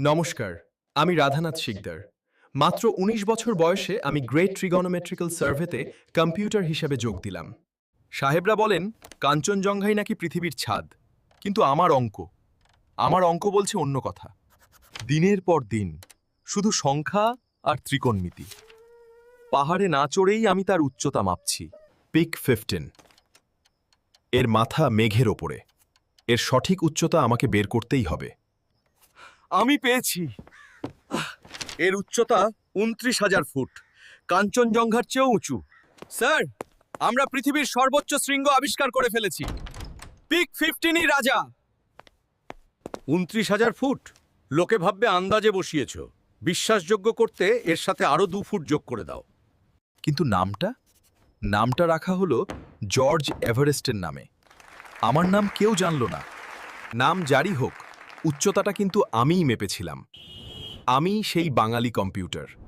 নমস্কার, আমি রাধানাথ শিকদার। মাত্র ১৯ বছর বয়সে আমি গ্রেট ট্রিগনোমেট্রিক্যাল সার্ভেতে কম্পিউটার হিসাবে যোগ দিলাম। সাহেবরা বলেন, কাঞ্চনজঙ্ঘাই নাকি পৃথিবীর ছাদ। কিন্তু আমার অঙ্ক আমার অঙ্ক বলছে অন্য কথা। দিনের পর দিন, শুধু সংখ্যা আর ত্রিকোণমিতি। পাহাড়ে না চড়েই আমি তার উচ্চতা মাপছি, পিক ফিফটিন। এর মাথা মেঘের ওপরে। এর সঠিক উচ্চতা আমাকে বের করতেই হবে। আমি পেয়েছি। এর উচ্চতা উনত্রিশ হাজার ফুট। কাঞ্চনজঙ্ঘার চেয়েও উঁচু। স্যার আমরা পৃথিবীর সর্বোচ্চ শৃঙ্গ আবিষ্কার করে ফেলেছি। পিক ফিফটিনই রাজা। উনত্রিশ হাজার ফুট? লোকে ভাববে আন্দাজে বসিয়েছ। বিশ্বাসযোগ্য করতে এর সাথে আরও দু ফুট যোগ করে দাও। কিন্তু নামটা? নামটা রাখা হলো জর্জ এভারেস্টের নামে। আমার নাম কেউ জানল না। নাম জারি হোক। উচ্চতাটা কিন্তু আমিই মেপেছিলাম। আমি সেই বাঙালি কম্পিউটার।